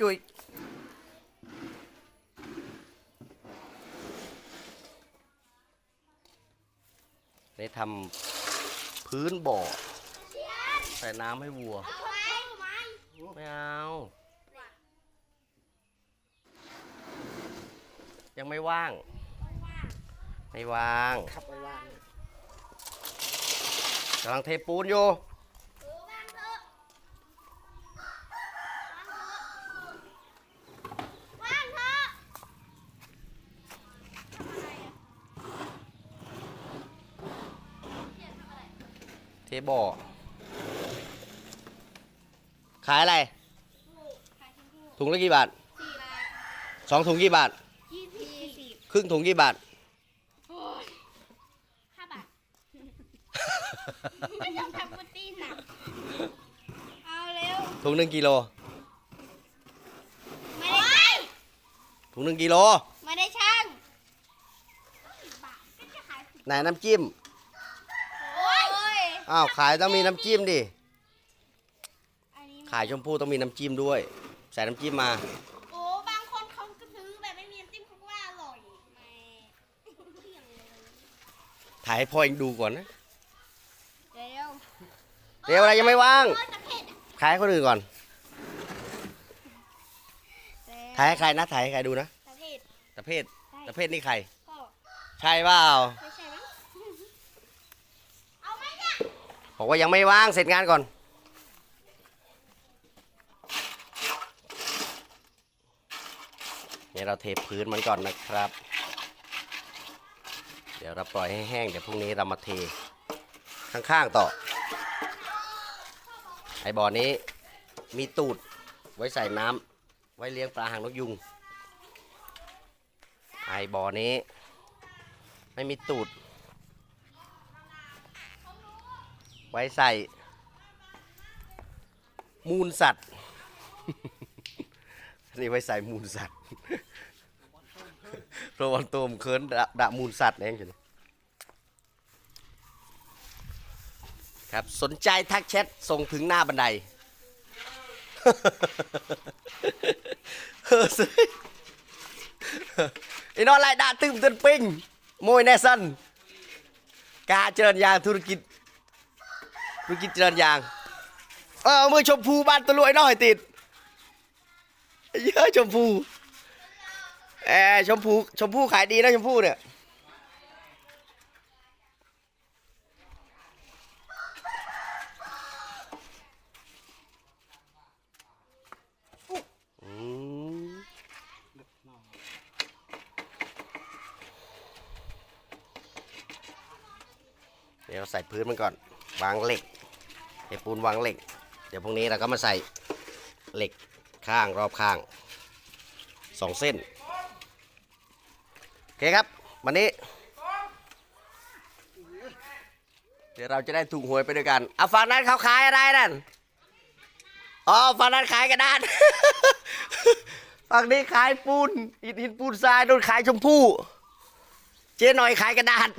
จุยได้ทำพื้นบ่อ ใส่น้ำให้วัว ไม่เอา ยังไม่ว่าง ไม่ว่างขับไปวางกำลังเทปูนอยู่ เทบ่อขายอะไร ถุงละกี่บาทสองถุงกี่บาท ยี่สิบยี่สิบครึ่งถุงกี่บาทโอ้ยห้าบาทไม่ต้องทำพุดดิ้งนะเอาเร็ว ถุงหนึ่งกิโล ไม่ได้ช่างถุงหนึ่งกิโล ไม่ได้ช่างไหนน้ำจิ้มโอ้ย อ้าวขายต้องมีน้ำจิ้มดิ อันนี้ขายชมพู่ต้องมีน้ำจิ้มด้วย ใส่น้ำจิ้มมา โอ้บางคนเขาก็ซื้อแบบไม่มีน้ำจิ้มเขาก็ว่าอร่อยแหม่เที่ยงเลยถ่ายให้พ่อเองดูก่อนนะ เร็วเดี๋ยวอะไรยังไม่ว่างโอ้ยจะเผ็ดอะถ่ายให้คนอื่นก่อน เร็วถ่ายให้ใครนะ ถ่ายให้ใครดูนะ จะเผ็ดตะเพศตะเพศนี่ใคร ก็ใช่เปล่าไม่ใช่มั้งเอาไหมเนี่ย บอกว่ายังไม่ว่างเสร็จงานก่อน เนี่ยเราเทพื้นมันก่อนนะครับ เดี๋ยวเราปล่อยให้แห้งเดี๋ยวพรุ่งนี้เรามาเทข้างๆต่อ ไอ้บ่อนี้มีตูดไว้ใส่น้ำไว้เลี้ยงปลาหางนกยุง ไอ้บ่อนี้ ไม่มีตูด ไว้ใส่ มูลสัตว์นี่ไว้ใส่มูลสัตว์โรวันโตมเคินดะดะมูลสัตว์เองจ้ะครับสนใจทักแชทส่งถึงหน้าบันไดเฮ้อสิไอ้นอนไล่ด่าตึมตึนปิงมวยแน่สันกาเจริญยางธุรกิจ ธุรกิจเจริญยาง เออมือชมพูบ้านตะลุยน้อยติดเยอะชมพูแออชมพูชมพูขายดีนะชมพูเนี่ยเดี๋ยวใส่พื้นมันก่อน วางเหล็ก เทปูนวางเหล็ก เดี๋ยวพรุ่งนี้เราก็มาใส่เหล็กข้างรอบข้างสองเส้น โอเคครับ วันนี้ เดี๋ยวเราจะได้ถูกหวยไปด้วยกันเอาฝั่งนั้นเขาขายอะไรนั่นอ๋อฝั่งนั้นขายกระดานฝั่งนี้ขายปูนหินหินปูนทรายโดนขายชมพู่เจ๊หน่อยขายกระดาษ